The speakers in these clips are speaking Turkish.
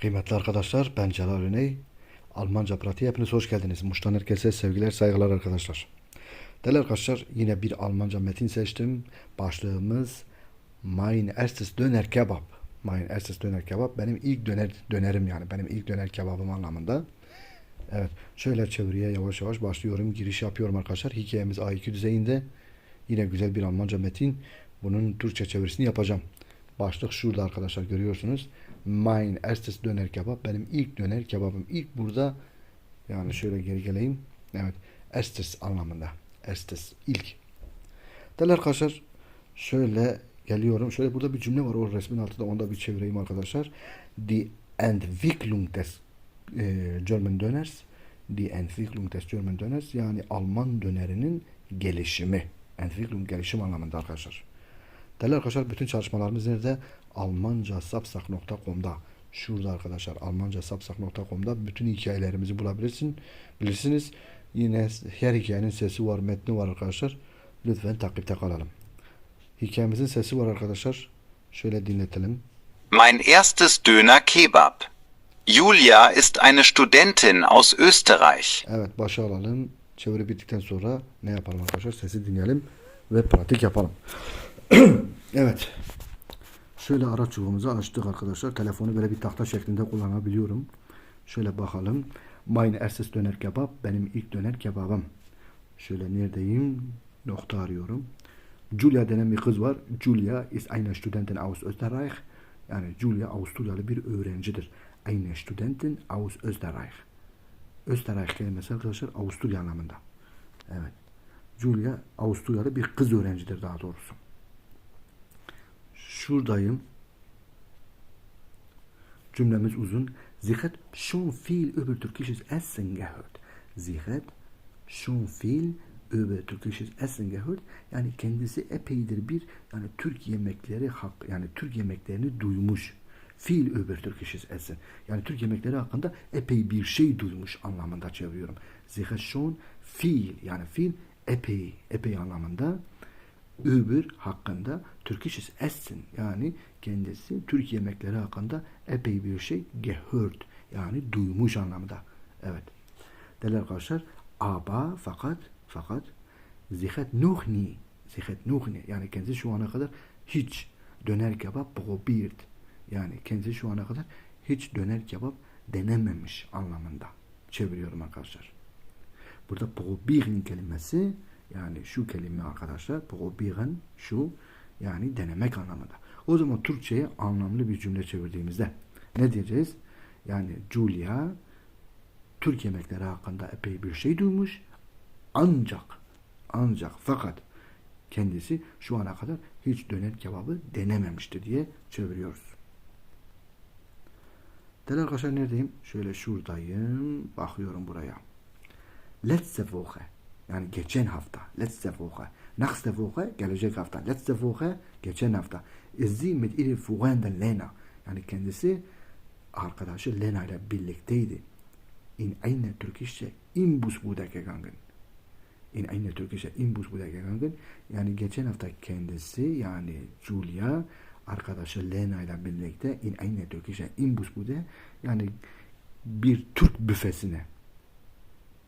Kıymetli arkadaşlar ben Celal Öney. Almanca pratiğe hepiniz hoş geldiniz. Muş'tan herkese sevgiler saygılar arkadaşlar. Değerli arkadaşlar yine bir Almanca metin seçtim. Başlığımız Mein erstes Döner Kebab. Mein erstes Döner Kebab benim ilk döner dönerim yani benim ilk döner kebabım anlamında. Evet şöyle çeviriye yavaş yavaş başlıyorum. Giriş yapıyorum arkadaşlar. Hikayemiz A2 düzeyinde. Yine güzel bir Almanca metin. Bunun Türkçe çevirisini yapacağım. Başlık şurada arkadaşlar görüyorsunuz. Mein erstes döner kebap. Benim ilk döner kebabım. İlk burada yani şöyle geri geleyim. Evet. Erstes anlamında. Erstes. ilk. Değerli arkadaşlar şöyle geliyorum. Şöyle burada bir cümle var. O resmin altında onu da bir çevireyim arkadaşlar. Die Entwicklung des e, German Döners. Die Entwicklung des German Döners. Yani Alman dönerinin gelişimi. Entwicklung gelişim anlamında arkadaşlar. Değerli arkadaşlar bütün çalışmalarımız nerede? almancasapsak.com'da. Şurada arkadaşlar almancasapsak.com'da bütün hikayelerimizi bulabilirsin. Bilirsiniz. Yine her hikayenin sesi var, metni var arkadaşlar. Lütfen takipte kalalım. Hikayemizin sesi var arkadaşlar. Şöyle dinletelim. Mein erstes Döner Kebab. Julia ist eine Studentin aus Österreich. Evet başa alalım. Çeviri bittikten sonra ne yapalım arkadaşlar? Sesi dinleyelim ve pratik yapalım. evet. Şöyle araç çubuğumuzu açtık arkadaşlar. Telefonu böyle bir tahta şeklinde kullanabiliyorum. Şöyle bakalım. Mein erstes döner kebap. Benim ilk döner kebabım. Şöyle neredeyim? Nokta arıyorum. Julia denen bir kız var. Julia ist eine Studentin aus Österreich. Yani Julia Avusturyalı bir öğrencidir. Eine Studentin aus Österreich. Österreich kelimesi arkadaşlar Avusturya anlamında. Evet. Julia Avusturyalı bir kız öğrencidir daha doğrusu. Şuradayım. Cümlemiz uzun. Sie hat schon viel über türkisches Essen gehört. Sie hat schon viel über Essen gehört. Yani kendisi epeydir bir yani Türk yemekleri hak yani Türk yemeklerini duymuş. Viel über türkisches Essen. Yani Türk yemekleri hakkında epey bir şey duymuş anlamında çeviriyorum. Sie hat schon viel yani viel epey epey anlamında über hakkında Türkisches Essen yani kendisi Türk yemekleri hakkında epey bir şey gehört yani duymuş anlamında. Evet. Değerli arkadaşlar aber fakat fakat sie hat noch nie yani kendisi şu ana kadar hiç döner kebap probiert yani kendisi şu ana kadar hiç döner kebap denememiş anlamında çeviriyorum arkadaşlar. Burada probieren kelimesi yani şu kelime arkadaşlar probieren şu yani denemek anlamında. O zaman Türkçe'ye anlamlı bir cümle çevirdiğimizde ne diyeceğiz? Yani Julia Türk yemekleri hakkında epey bir şey duymuş ancak ancak fakat kendisi şu ana kadar hiç döner kebabı denememişti diye çeviriyoruz. Değerli arkadaşlar neredeyim? Şöyle şuradayım. Bakıyorum buraya. Letzte Woche yani geçen hafta. Letzte. Nächste Woche gelecek hafta. Letzte Woche geçen hafta. Sie mit ihrer Freundin Lena. Yani kendisi arkadaşı Lena ile birlikteydi. In eine türkische Imbusbude gegangen. In eine türkische Imbusbude gegangen. Yani geçen hafta kendisi yani Julia arkadaşı Lena ile birlikte in eine türkische Imbusbude yani bir Türk büfesine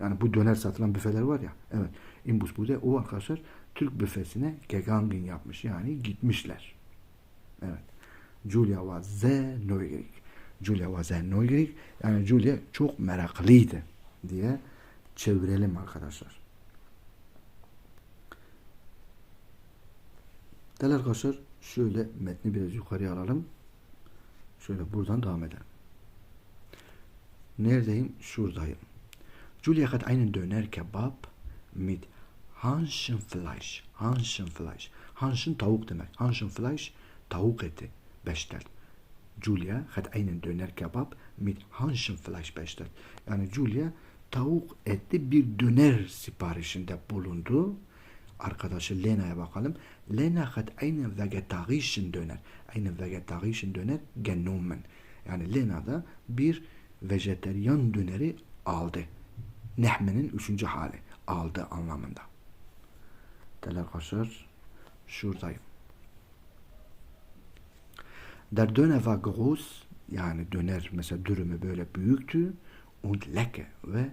yani bu döner satılan büfeler var ya. Evet. Imbusbude o arkadaşlar Türk büfesine gegangen yapmış. Yani gitmişler. Evet. Julia was sehr neugierig. Julia was sehr neugierig. Yani Julia çok meraklıydı diye çevirelim arkadaşlar. Değerli arkadaşlar şöyle metni biraz yukarıya alalım. Şöyle buradan devam edelim. Neredeyim? Şuradayım. Julia hat einen Döner Kebab mit Hanchenfleisch. Hanchenfleisch. Hanschen tavuk demek. Hanchenfleisch tavuk eti bestellt. Julia hat einen Döner Kebab mit Hanchenfleisch bestellt. Yani Julia tavuk etli bir döner siparişinde bulundu. Arkadaşı Lena'ya bakalım. Lena hat einen vegetarischen Döner. Einen vegetarischen Döner genommen. Yani Lena da bir vejeteryan döneri aldı. Nehmenin üçüncü hali aldı anlamında. Değerli arkadaşlar şuradayım. Der Döner war groß yani döner mesela dürümü böyle büyüktü und lecker ve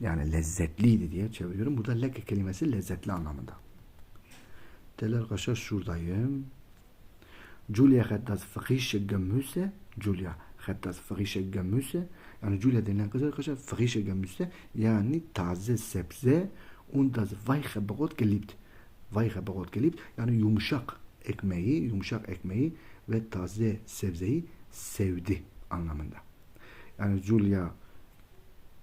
yani lezzetliydi diye çeviriyorum. Burada lecker kelimesi lezzetli anlamında. Değerli arkadaşlar şuradayım. Julia hat das frische Gemüse. Julia hat das frische Gemüse. Yani Julia denilen kız arkadaşlar frische Gemüse yani taze sebze und das weiche Brot geliebt. Weiche Brot geliebt yani yumuşak ekmeği, yumuşak ekmeği ve taze sebzeyi sevdi anlamında. Yani Julia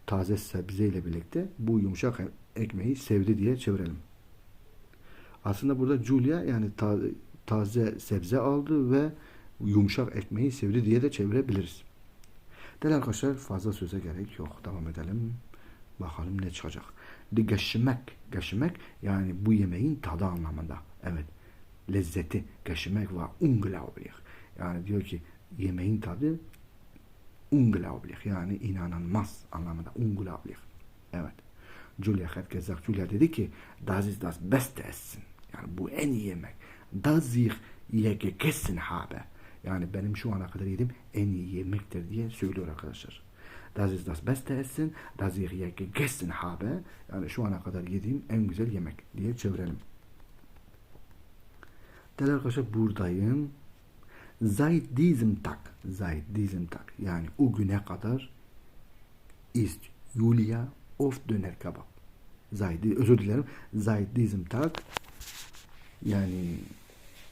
taze sebze ile birlikte bu yumuşak ekmeği sevdi diye çevirelim. Aslında burada Julia yani ta- taze sebze aldı ve yumuşak ekmeği sevdi diye de çevirebiliriz. Değerli arkadaşlar fazla söze gerek yok. Devam edelim. Bakalım ne çıkacak. De geçmek. Yani bu yemeğin tadı anlamında. Evet. Lezzeti. Geçmek var. Unglaublich. Yani diyor ki yemeğin tadı unglaublich. Yani inanılmaz anlamında. Unglaublich. Evet. Julia hat gesagt, Julia dedi ki das ist das beste Essen. Yani bu en iyi yemek. Das ich je gegessen habe. Yani benim şu ana kadar yediğim en iyi yemektir diye söylüyor arkadaşlar. Das ist das beste Essen, das ich je gegessen habe. Yani şu ana kadar yediğim en güzel yemek diye çevirelim. Değerli arkadaşlar buradayım. Seit diesem Tag, seit diesem Tag yani o güne kadar ist Julia oft döner kebap. Seit, özür dilerim. Seit diesem Tag yani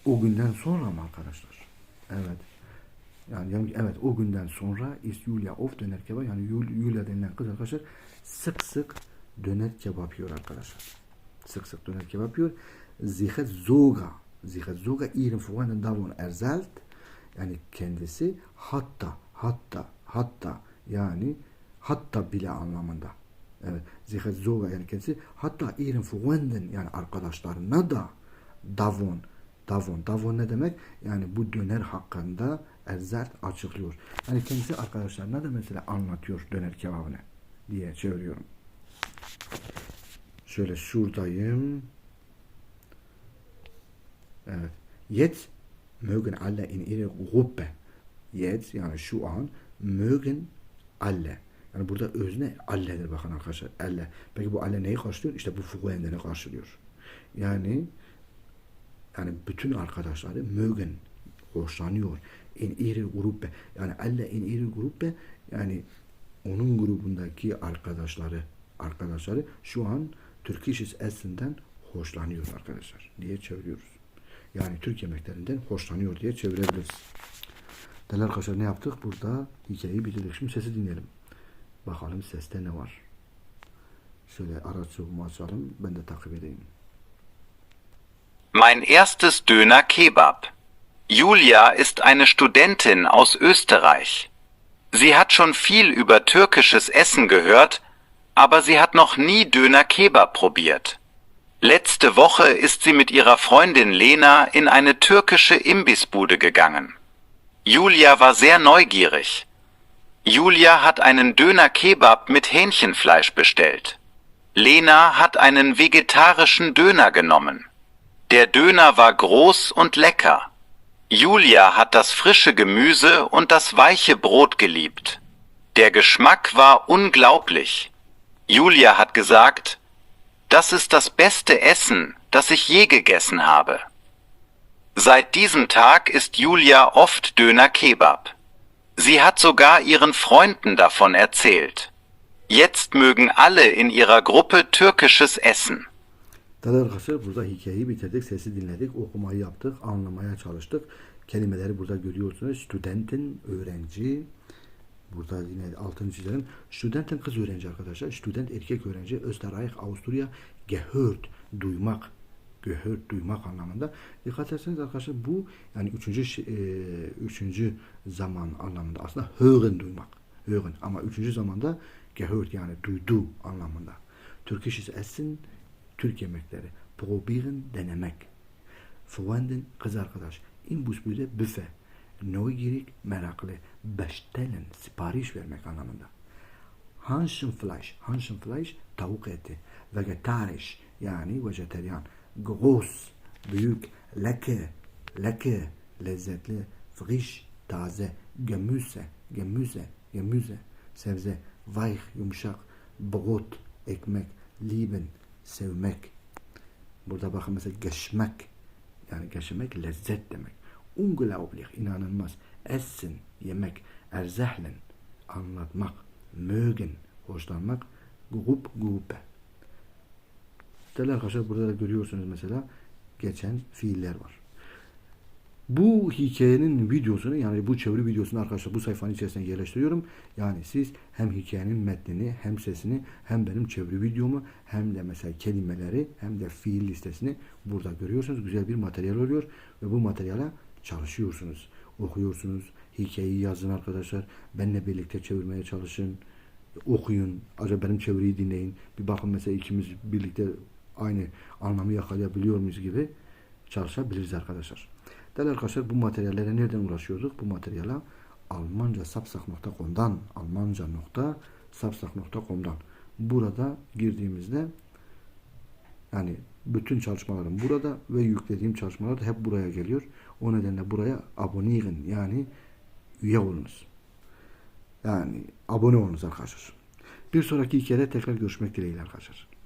o günden sonra mı arkadaşlar? Evet. Yani, evet o günden sonra ist Julia oft döner kebap yani Julia denilen kız arkadaşlar sık sık döner kebap yiyor arkadaşlar. Sık sık döner kebap yiyor. Sogar, sie hat sogar ihren Freunden davon erzählt. Yani kendisi hatta, hatta, hatta yani hatta bile anlamında. Evet. Sie hat sogar yani kendisi hatta ihren Freunden yani arkadaşlarına da davon, davon, davon ne demek? Yani bu döner hakkında erzert açıklıyor. Yani kendisi arkadaşlarına da mesela anlatıyor döner kebabını diye çeviriyorum. Şöyle şuradayım. Evet. Jetzt mögen alle in ihre Gruppe. Jetzt yani şu an mögen alle. Yani burada özne alledir bakın arkadaşlar. Elle. Peki bu alle neyi karşılıyor? İşte bu fuhuendeni karşılıyor. Yani yani bütün arkadaşları mögen hoşlanıyor. In ihre Gruppe. Yani alle in ihre Gruppe yani onun grubundaki arkadaşları arkadaşları şu an Turkish Essen'den hoşlanıyor arkadaşlar diye çeviriyoruz. Yani Türk yemeklerinden hoşlanıyor diye çevirebiliriz. Değerli arkadaşlar ne yaptık? Burada hikayeyi bitirdik. Şimdi sesi dinleyelim. Bakalım seste ne var. Şöyle araç açalım. Ben de takip edeyim. Mein erstes Döner Kebab. Julia ist eine Studentin aus Österreich. Sie hat schon viel über türkisches Essen gehört, aber sie hat noch nie Döner Kebab probiert. Letzte Woche ist sie mit ihrer Freundin Lena in eine türkische Imbissbude gegangen. Julia war sehr neugierig. Julia hat einen Döner Kebab mit Hähnchenfleisch bestellt. Lena hat einen vegetarischen Döner genommen. Der Döner war groß und lecker. Julia hat das frische Gemüse und das weiche Brot geliebt. Der Geschmack war unglaublich. Julia hat gesagt, das ist das beste Essen, das ich je gegessen habe. Seit diesem Tag isst Julia oft Döner Kebab. Sie hat sogar ihren Freunden davon erzählt. Jetzt mögen alle in ihrer Gruppe türkisches Essen. Değerli arkadaşlar burada hikayeyi bitirdik, sesi dinledik, okumayı yaptık, anlamaya çalıştık. Kelimeleri burada görüyorsunuz. Studentin, öğrenci. Burada yine altını çizelim. Studentin kız öğrenci arkadaşlar. Student erkek öğrenci. Österreich, Avusturya. Gehört, duymak. Gehört, duymak anlamında. Dikkat ederseniz arkadaşlar bu yani üçüncü, e, üçüncü zaman anlamında. Aslında hören duymak. Hören. Ama üçüncü zamanda gehört yani duydu anlamında. Türkisches Essen Türk yemekleri. Probieren denemek. Freunden kız arkadaş. Imbusbüde büfe. Neugierig meraklı. Bestellen sipariş vermek anlamında. Hansenfleisch. Hansenfleisch tavuk eti. Vegetarisch yani vejeteryan. Groß büyük. Lecker. Lecker lezzetli. Frisch taze. Gemüse, gemüse, gemüse, sebze, weich, yumuşak, brot, ekmek, lieben, sevmek. Burada bakın mesela geçmek, yani geçmek lezzet demek. Unglaublich, inanılmaz. Essen, yemek, erzählen, anlatmak, mögen, hoşlanmak, grup, grupe. Değerli arkadaşlar burada da görüyorsunuz mesela geçen fiiller var. Bu hikayenin videosunu yani bu çeviri videosunu arkadaşlar bu sayfanın içerisine yerleştiriyorum. Yani siz hem hikayenin metnini hem sesini hem benim çeviri videomu hem de mesela kelimeleri hem de fiil listesini burada görüyorsunuz. Güzel bir materyal oluyor ve bu materyale çalışıyorsunuz. Okuyorsunuz. Hikayeyi yazın arkadaşlar. Benimle birlikte çevirmeye çalışın. Okuyun. Acaba benim çeviriyi dinleyin. Bir bakın mesela ikimiz birlikte aynı anlamı yakalayabiliyor muyuz gibi çalışabiliriz arkadaşlar. Değerli arkadaşlar bu materyallere nereden ulaşıyorduk? Bu materyale Almanca sapsak.com'dan almanca.sapsak.com'dan burada girdiğimizde yani bütün çalışmalarım burada ve yüklediğim çalışmalar da hep buraya geliyor. O nedenle buraya aboneyim yani üye olunuz. Yani abone olunuz arkadaşlar. Bir sonraki hikayede tekrar görüşmek dileğiyle arkadaşlar.